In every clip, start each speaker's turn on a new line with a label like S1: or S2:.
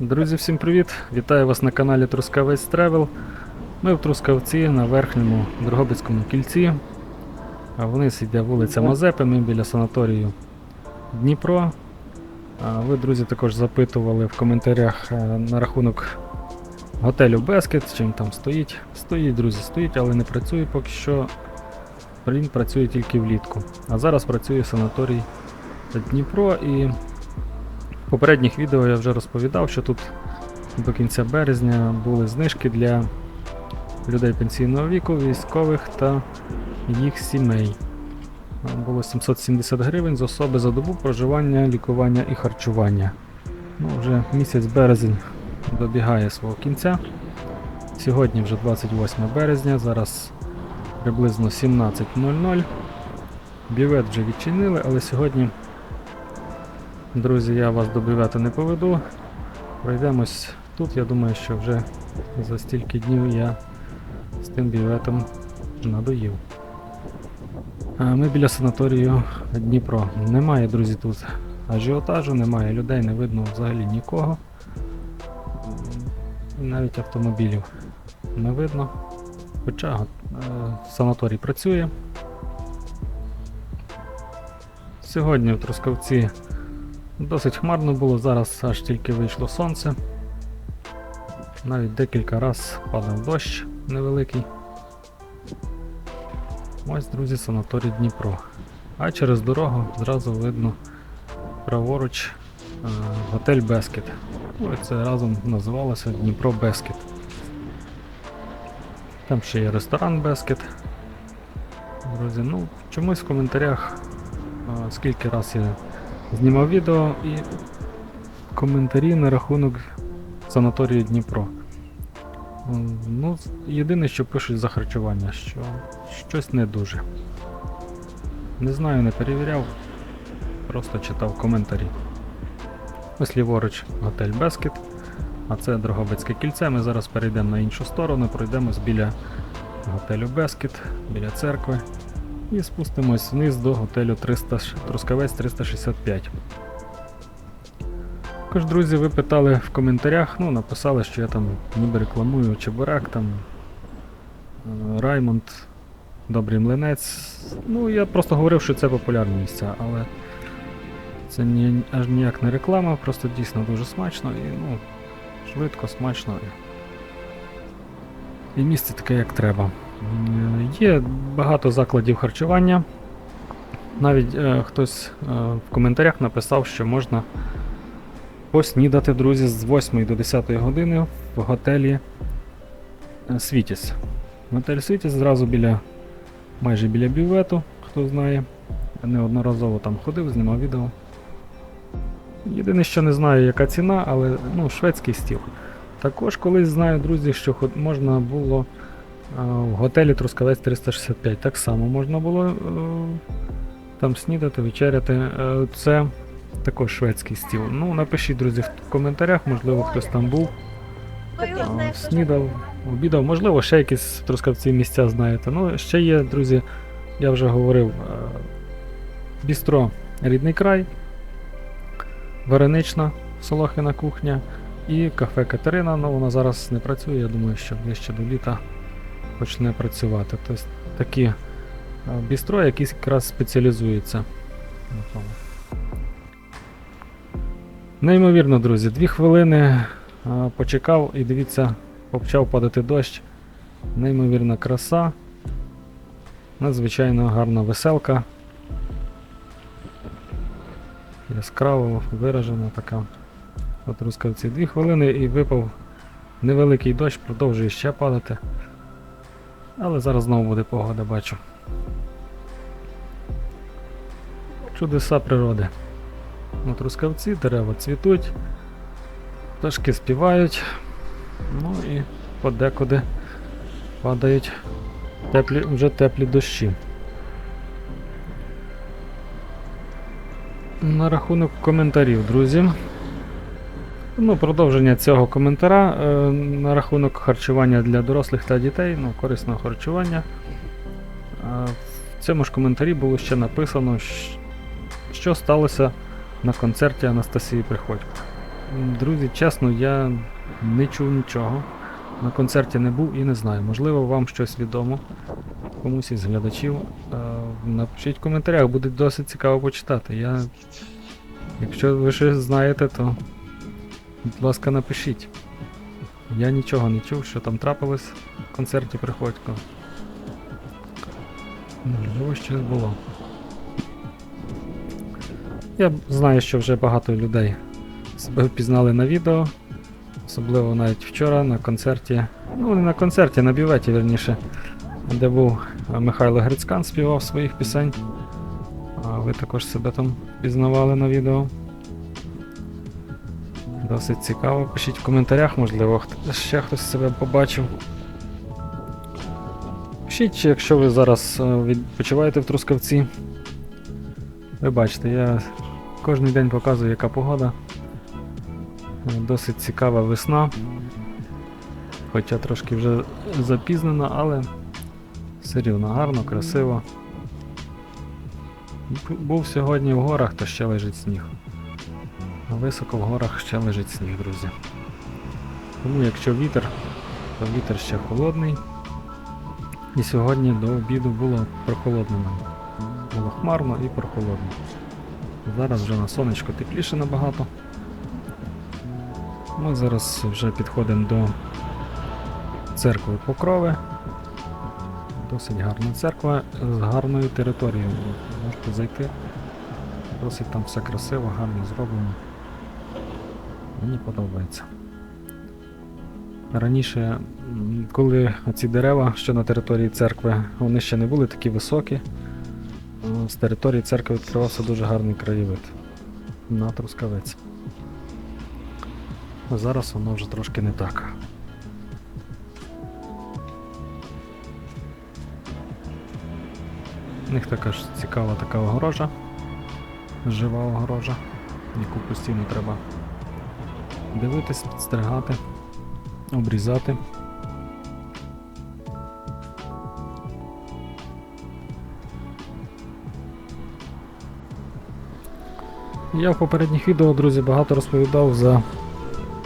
S1: Друзі, всім привіт! Вітаю вас на каналі Трускавець Тревел. Ми в Трускавці на верхньому Дрогобицькому кільці. А вниз йде вулиця Мазепи, ми біля санаторію Дніпро. А ви, друзі, також запитували в коментарях е, на рахунок готелю Бескет, чим там стоїть. Стоїть, друзі, стоїть, але не працює поки що. Він працює тільки влітку. А зараз працює санаторій Дніпро і попередніх відео я вже розповідав, що тут до кінця березня були знижки для людей пенсійного віку, військових та їх сімей. Було 770 гривень з особи за добу проживання, лікування і харчування. Ну, вже місяць березень добігає свого кінця. Сьогодні вже 28 березня, зараз приблизно 17.00. Бівет вже відчинили, але сьогодні Друзі, я вас до бювету не поведу. Пройдемось тут. Я думаю, що вже за стільки днів я з тим бюветом надоїв. Ми біля санаторію Дніпро. Немає, друзі, тут ажіотажу, немає людей, не видно взагалі нікого. Навіть автомобілів не видно. Хоча е, санаторій працює. Сьогодні в Трускавці Досить хмарно було, зараз аж тільки вийшло сонце. Навіть декілька раз падав дощ невеликий. Ось, друзі, санаторій Дніпро. А через дорогу зразу видно праворуч е, готель Бескет. Це разом називалося Дніпро Бескет. Там ще є ресторан Бескет. Друзі, ну чомусь в коментарях е, скільки раз я знімав відео і коментарі на рахунок санаторію Дніпро. Ну, єдине, що пишуть за харчування, що щось не дуже. Не знаю, не перевіряв, просто читав коментарі. Ось ліворуч готель Бескет, а це Дрогобицьке кільце. Ми зараз перейдемо на іншу сторону, пройдемось біля готелю Бескет, біля церкви. І спустимось вниз до готелю 300, Трускавець 365. Також, друзі, ви питали в коментарях, ну, написали, що я там ніби рекламую Чебурак, там е, Раймонд, Добрий Млинець. Ну, я просто говорив, що це популярні місця, але це ні, аж ніяк не реклама, просто дійсно дуже смачно і ну, швидко, смачно. І місце таке, як треба. М, Є багато закладів харчування. Навіть е, хтось е, в коментарях написав, що можна поснідати, друзі, з 8 до 10 години в готелі е, Світіс. Готель Світіс зразу біля, майже біля бювету, хто знає. Неодноразово там ходив, знімав відео. Єдине, що не знаю, яка ціна, але ну, шведський стіл. Також колись знаю, друзі, що можна було В готелі Трускавець 365 так само можна було е, там снідати, вечеряти. Е, Це також шведський стіл. Ну, напишіть, друзі, в коментарях, можливо, хтось там був, снідав, обідав, можливо, ще якісь трускавці місця знаєте. Ну, ще є, друзі, я вже говорив, е, бістро Рідний край, Варенична, Солохина кухня і кафе Катерина. Ну, вона зараз не працює, я думаю, що ближче до літа почне працювати. Тобто такі е, бістро, які якраз спеціалізуються. Неймовірно, друзі, дві хвилини е, почекав і дивіться, почав падати дощ. Неймовірна краса. Надзвичайно гарна веселка. Яскраво виражена така. От рускавці дві хвилини і випав невеликий дощ, продовжує ще падати. Але зараз знову буде погода, бачу. Чудеса природи. От рускавці, дерева цвітуть, пташки співають, ну і подекуди падають теплі, вже теплі дощі. На рахунок коментарів, друзі. Ну, продовження цього коментара е, на рахунок харчування для дорослих та дітей, ну, корисного харчування. Е, в цьому ж коментарі було ще написано, що сталося на концерті Анастасії Приходько. Друзі, чесно, я не чув нічого. На концерті не був і не знаю. Можливо, вам щось відомо. Комусь із глядачів. Е, Напишіть в коментарях, буде досить цікаво почитати. Я... Якщо ви щось знаєте, то будь ласка, напишіть. Я нічого не чув, що там трапилось в концерті Приходько. Можливо, щось було. Я знаю, що вже багато людей себе впізнали на відео. Особливо навіть вчора на концерті. Ну, не на концерті, на бюветі, верніше, де був Михайло Грицькан співав своїх пісень. А ви також себе там впізнавали на відео. Досить цікаво. Пишіть в коментарях, можливо, ще хтось себе побачив. Пишіть, якщо ви зараз е, відпочиваєте в Трускавці. Ви бачите, я кожен день показую, яка погода. Е, Досить цікава весна. Хоча трошки вже запізнена, але все рівно гарно, красиво. Був сьогодні в горах, то ще лежить сніг. Високо в горах ще лежить сніг, друзі. Тому якщо вітер, то вітер ще холодний. І сьогодні до обіду було прохолодно. Було хмарно і прохолодно. Зараз вже на сонечко тепліше набагато. Ми зараз вже підходимо до церкви Покрови. Досить гарна церква з гарною територією. Можете зайти. Досить там все красиво, гарно зроблено. Мені подобається. Раніше, коли ці дерева, що на території церкви, вони ще не були такі високі, з території церкви відкривався дуже гарний краєвид на Трускавець. А зараз воно вже трошки не так. У них така ж цікава така огорожа, жива огорожа, яку постійно треба дивитись, підстерігати, обрізати. Я в попередніх відео, друзі, багато розповідав за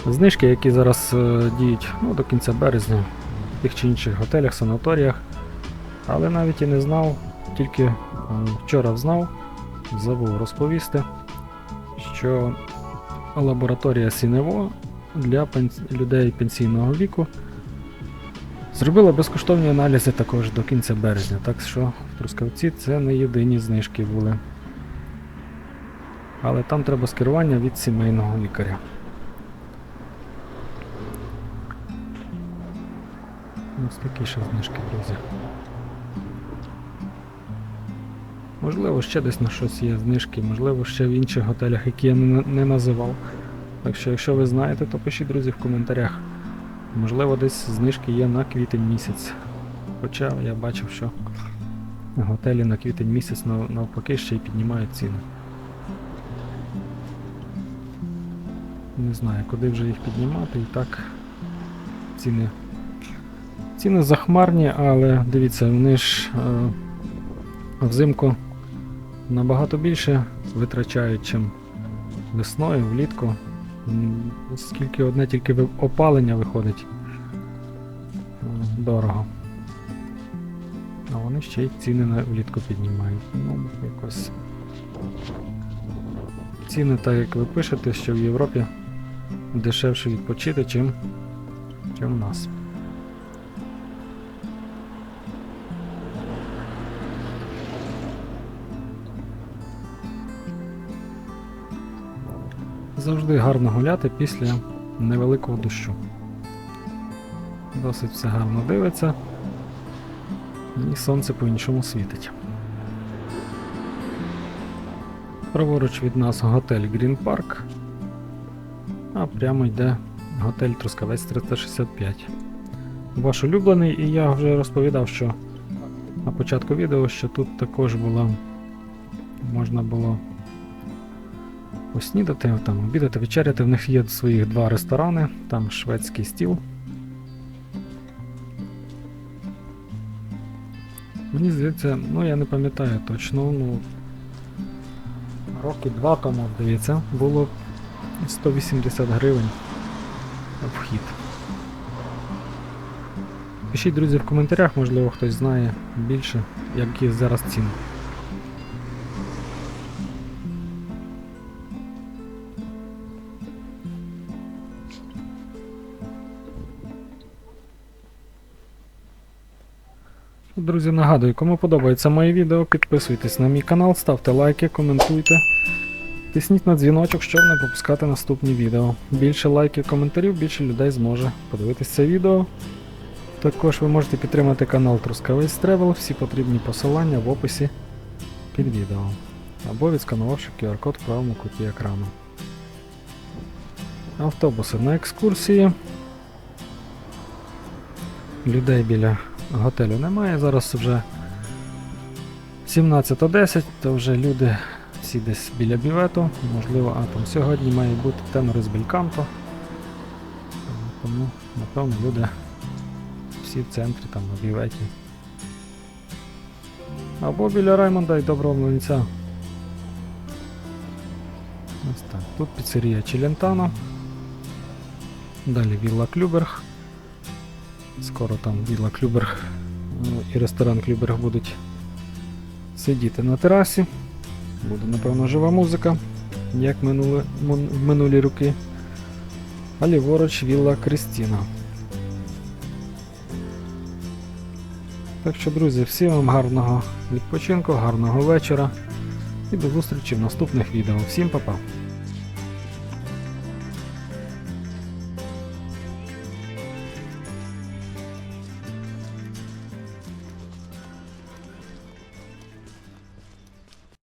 S1: знижки, які зараз е, діють ну, до кінця березня в тих чи інших готелях, санаторіях. Але навіть і не знав, тільки вчора знав, забув розповісти, що лабораторія Сінево для людей пенсійного віку зробила безкоштовні аналізи також до кінця березня. Так що в Трускавці це не єдині знижки були. Але там треба скерування від сімейного лікаря. Ось такі ще знижки, друзі. Можливо, ще десь на щось є знижки, можливо, ще в інших готелях, які я не, називав. Так що, якщо ви знаєте, то пишіть, друзі, в коментарях. Можливо, десь знижки є на квітень місяць. Хоча я бачив, що готелі на квітень місяць нав- навпаки ще й піднімають ціни. Не знаю, куди вже їх піднімати і так ціни. Ціни захмарні, але дивіться, вони ж е, взимку набагато більше витрачають, чим весною, влітку. Скільки одне тільки опалення виходить е, дорого. А вони ще й ціни на влітку піднімають. Ну, якось. Ціни, так як ви пишете, що в Європі дешевше відпочити, чим, чим в нас. Завжди гарно гуляти після невеликого дощу. Досить все гарно дивиться. І сонце по-іншому світить. Праворуч від нас готель Green Park, а прямо йде готель Трускавець 365. Ваш улюблений, і я вже розповідав, що на початку відео, що тут також була можна було поснідати, там обідати, вечеряти. В них є своїх два ресторани, там шведський стіл. Мені здається, ну я не пам'ятаю точно, ну роки два тому, здається, було 180 гривень вхід. Пишіть, друзі, в коментарях, можливо, хтось знає більше, які зараз ціни. Друзі, нагадую, кому подобається моє відео, підписуйтесь на мій канал, ставте лайки, коментуйте. Тисніть на дзвіночок, щоб не пропускати наступні відео. Більше лайків, коментарів, більше людей зможе подивитись це відео. Також ви можете підтримати канал Трускавець Тревел, всі потрібні посилання в описі під відео. Або відсканувавши QR-код в правому куті екрану. Автобуси на екскурсії. Людей біля готелю немає. Зараз вже 17.10, то вже люди всі десь біля бівету. Можливо, а там сьогодні має бути тенори з Бельканто. Тому, напевно, люди всі в центрі там на біветі. Або біля Раймонда і Доброго Млинця. Ось так. Тут піцерія Челентано. Далі Вілла Клюберг. Скоро там Вілла Клюберг е, і ресторан Клюберг будуть сидіти на терасі. Буде, напевно, жива музика, як минули, в минулі роки. А ліворуч Вілла Крістіна. Так що, друзі, всім вам гарного відпочинку, гарного вечора і до зустрічі в наступних відео. Всім па-па!